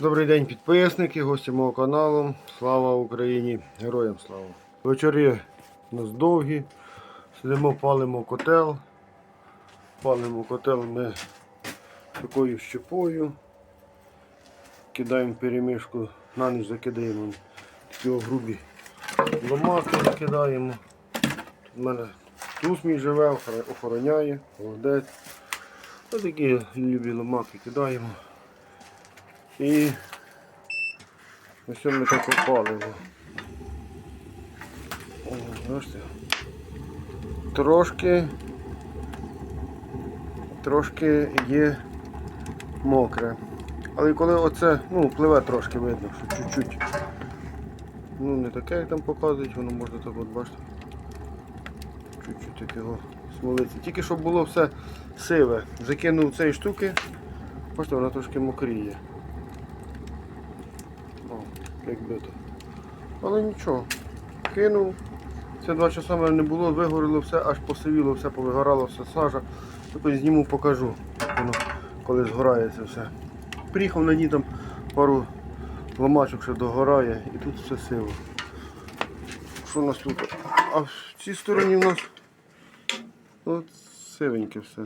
Добрий день, підписники, гості мого каналу. Слава Україні! Героям слава! Вечори у нас довгі. Сидимо, палимо котел. Палимо котел ми такою щепою. Кидаємо перемішку, на ніч закидаємо такі грубі ломаки закидаємо. Тут в мене туз мій живе, охороняє, молодець. Ось такі любі ломаки кидаємо. І ось ми так опалимо. О, бачите? Трошки, трошки є мокре. Але коли оце, ну, пливе трошки видно, що чуть-чуть. Ну не таке, як там показують, воно можна так от бачите. Чуть-чуть такого смолиться. Тільки щоб було все сиве. Закинув цієї штуки, бачите, вона трошки мокріє. Як бито. Але нічого. Кинув. Це два часа мене не було, вигоріло все, аж посивіло, все повигорало, все сажа. Тільки зніму, покажу, воно, коли згорає це все. Приїхав на дні там пару ламачок ще догорає і тут все сиво. Що у нас тут? А в цій стороні в нас от сивеньке все.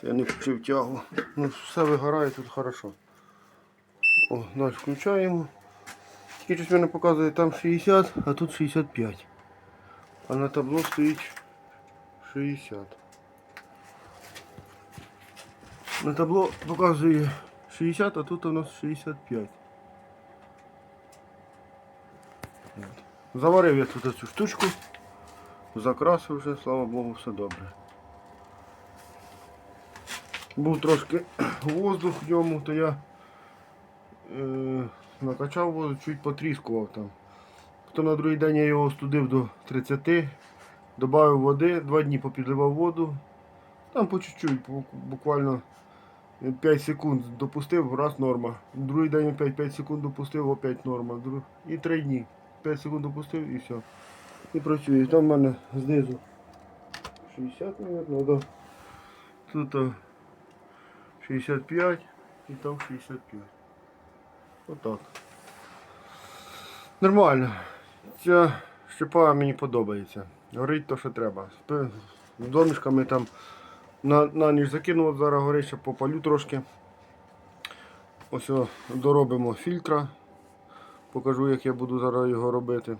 Це я не включив тягу. Ну все вигорає тут хорошо. О, далі включаємо. Тільки щось показує там 60, а тут 65. А на табло стоїть 60. На табло показує 60, а тут у нас 65. От. Заварив я тут цю штучку, закрасив вже, слава Богу, все добре. Був трошки воздух в ньому, то я е, накачав воду, чуть потріскував там. То на другий день я його остудив до 30, додав води, два дні попідливав воду. Там по чуть-чуть, буквально 5 секунд допустив, раз норма. Другий день опять 5 секунд допустив, опять норма. І 3 дні. 5 секунд допустив і все. І працює. Там в мене знизу 60, мабуть, да. Тут 65 і там 65. Отак. Нормально. Ця щепа мені подобається. Горить то, що треба. З домішками там на, на ніч закинув, зараз горить, ще попалю трошки. Ось доробимо фільтра. Покажу, як я буду зараз його робити.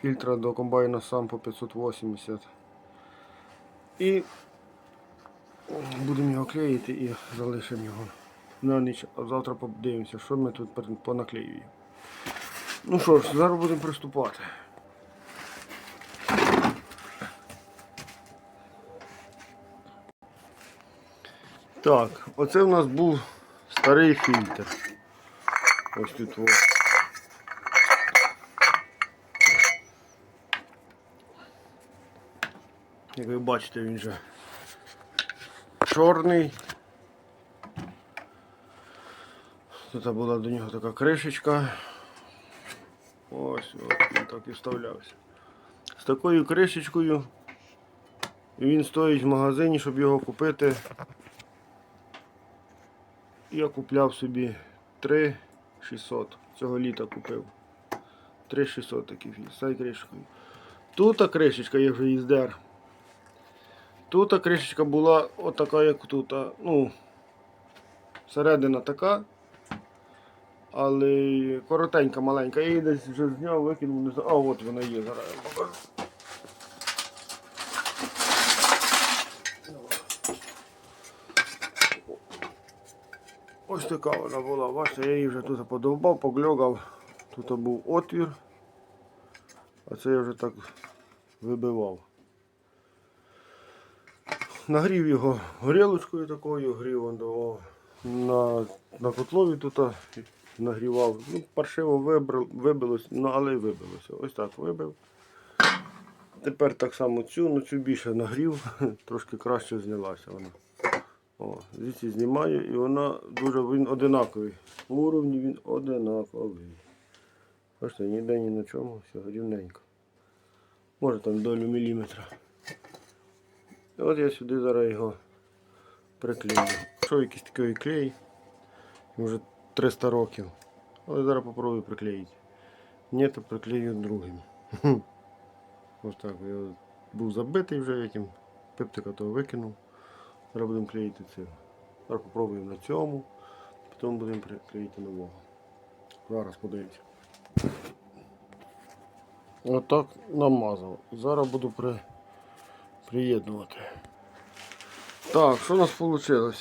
Фільтра до комбайна сам по 580. І будемо його клеїти і залишимо його на ніч. А завтра подивимося, що ми тут понаклеюємо. Ну що ж, зараз будемо приступати. Так, оце в нас був старий фільтр. Ось тут о. Як ви бачите, він же чорний. Тут була до нього така кришечка. Ось, ось він так і вставлявся. З такою кришечкою він стоїть в магазині, щоб його купити. Я купляв собі 3600. Цього літа купив. 3600 такий з цією кришкою. Тут кришечка, я вже її. Тут кришечка була отака, як тут. Ну, середина така. Але коротенька, маленька. Я її десь вже зняв, викинув, не знаю. А от вона є, зараз я. Ось така вона була, бачите, я її вже тут подовбав, погльогав. Тут був отвір, а це я вже так вибивав. Нагрів його горілочкою такою, грів на, на котлові тут нагрівав. Ну, паршиво вибрав, вибилось, ну, але й вибилося. Ось так вибив. Тепер так само цю, ну цю більше нагрів, трошки краще знялася вона. О, звідси знімаю і вона дуже він одинаковий. По уровні він одинаковий. Бачите, ніде ні на чому, все рівненько. Може там долю міліметра. І от я сюди зараз його приклею. Що якийсь такий клей. Може 300 років. Але зараз попробую приклеїти. Ні, то приклею другим. Ось так. Я був забитий вже яким. Пиптика того викинув. Зараз будемо клеїти цим. Зараз попробуємо на цьому, потім будемо приклеїти нового. Зараз подивимося. Отак намазав. Зараз буду при... приєднувати. Так, що у нас вийшло?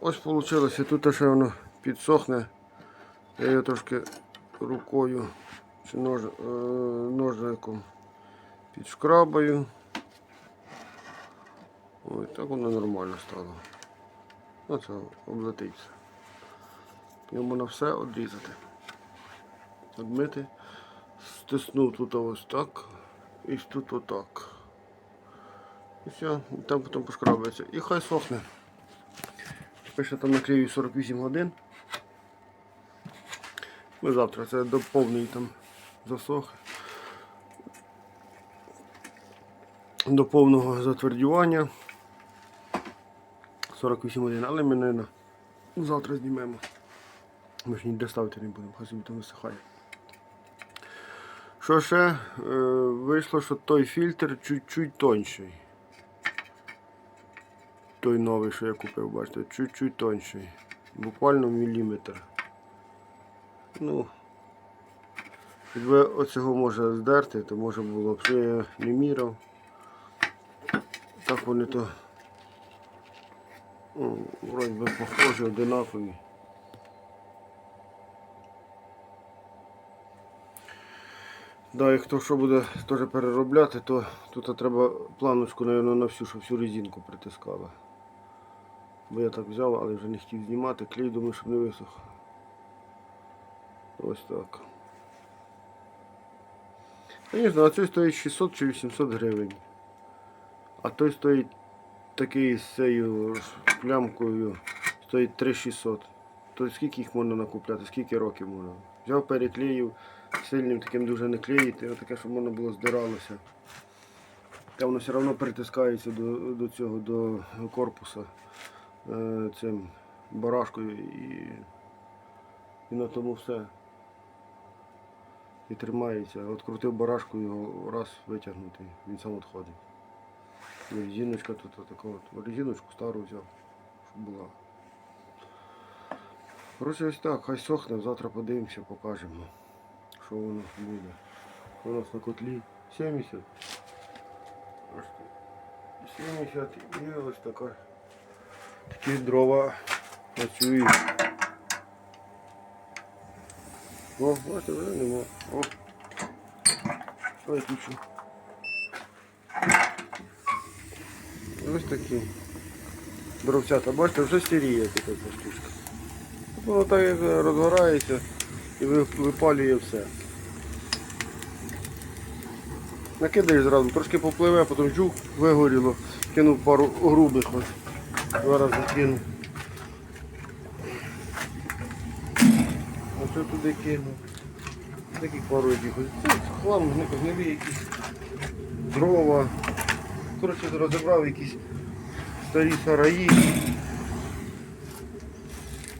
Ось вийшло, тут ще воно підсохне. Я його трошки рукою чи нож, е, ножиком підшкрабаю. Ось так воно нормально стало. Оце облетиться. Йому можна все одрізати. Одмити. Стиснув тут ось так. І тут отак. І все, там потім пошкрабується. І хай сохне. Пише там наклею 48 годин. Ми завтра це до повної там засох. До повного затвердювання. 48 годин, але ми не завтра знімемо. Ми ж ніде ставити не будемо, хай собі там висихає. Що ще? Е, вийшло, що той фільтр чуть-чуть тонший. Той новий, що я купив, бачите, чуть-чуть тонший. Буквально міліметр. Ну, якби оцього може здерти, то може було б, я не міряв. Так вони то ну, вроді би похожі, одинакові. Да, і хто що буде теж переробляти, то тут треба планочку, мабуть, на всю, щоб всю резинку притискала. Бо я так взяв, але вже не хотів знімати, клей думаю, щоб не висох. Ось так. Звісно, а цей стоїть 600 чи 800 гривень. А той стоїть такий з цією плямкою, стоїть 3600. То скільки їх можна накупляти, скільки років можна? Взяв, переклеїв, сильним таким дуже не клеїти, отаке, щоб можна було здиралося. Та воно все одно притискається до, до цього, до корпуса е, цим барашкою і, і на тому все. І тримається. От крутив барашку, його раз витягнути, він сам відходить. Резиночка тут така от. Резиночку стару взяв, щоб була. Коротше, ось так, хай сохне, завтра подивимося, покажемо, що воно буде. У нас на котлі 70. 70 і ось така. Такі дрова працюють. О, бачите, вже нема. О. Що я включу? Ось такі. Дровцята, бачите, вже сіріє така штучка. Воно так як розгорається і випалює все. Накидаєш зразу, трошки попливе, потім жук вигоріло, кинув пару грубих ось. Зараз закину. Що туди кинув? Такі пару якихось. Це хлам, гни- гнилі якісь дрова. Коротше, розібрав якісь старі сараї.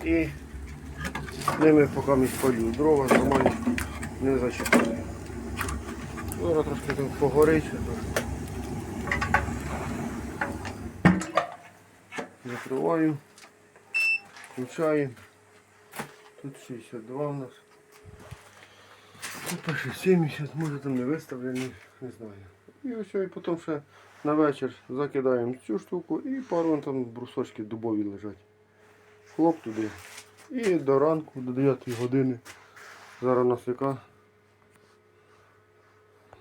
І ними поки місь палю. Дрова нормально не зачіпаю. Зараз трошки там погорить. Закриваю. Включаю. Тут 62 у нас. Тут пише 70, може там не виставлений, не знаю. І ось і потім ще на вечір закидаємо цю штуку і пару там брусочки дубові лежать. Хлоп туди. І до ранку, до 9 години. Зараз у нас яка?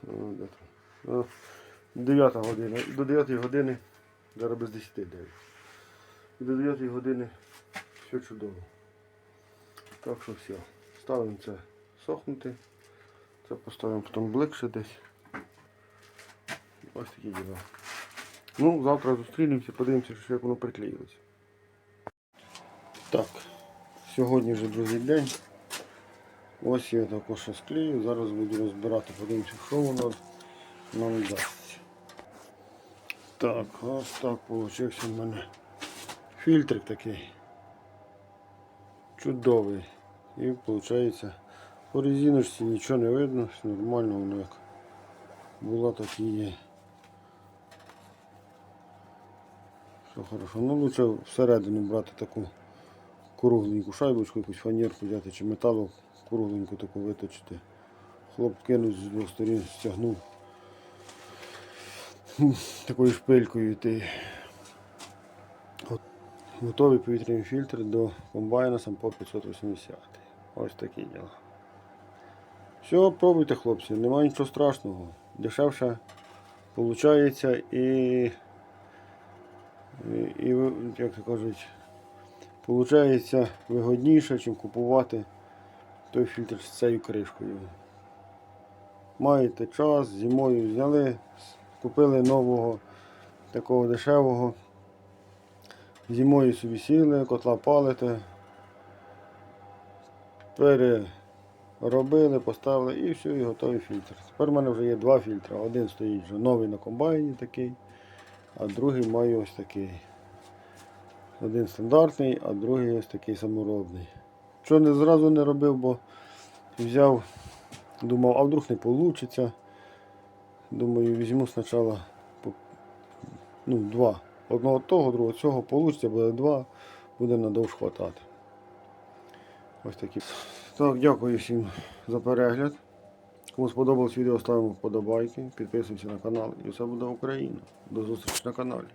О, де там? А, 9 година. До 9 години, зараз без 10 9. І до 9 години все чудово. Так що все. Ставимо це сохнути. Це поставимо потім бликше десь. Ось такі діла. Ну, завтра зустрінемося, подивимося, що як воно приклеїлося. Так, сьогодні вже другий день. Ось я також склею. Зараз буду розбирати, подивимося, що воно нам дасть. Так, ось так вийшов в мене фільтрик такий. Чудовий. І виходить, по резиночці нічого не видно, нормально воно як було, так і є. Все хорошо. Ну лучше всередину брати таку кругленьку шайбочку, якусь фанерку взяти чи металу кругленьку таку виточити. Хлоп кинув з двох сторін, стягнув такою шпилькою ти Го- готовий повітряний фільтр до комбайна Сампо 580. Ось такі діла. Все, пробуйте, хлопці, немає нічого страшного. Дешевше виходить і, і, і як то кажуть, виходить вигодніше, ніж купувати той фільтр з цією кришкою. Маєте час, зимою взяли, купили нового такого дешевого. Зимою собі сіли, котла палите, переробили, поставили і все, і готовий фільтр. Тепер в мене вже є два фільтри. Один стоїть вже новий на комбайні такий, а другий маю ось такий. Один стандартний, а другий ось такий саморобний. Що не зразу не робив, бо взяв, думав, а вдруг не вийде. Думаю, візьму спочатку ну, два. Одного того, другого цього вийде, буде два, буде надовж хватати. Ось такі. Так, дякую всім за перегляд. Кому сподобалось відео, ставимо вподобайки, підписуємося на канал і все буде Україна. До зустрічі на каналі.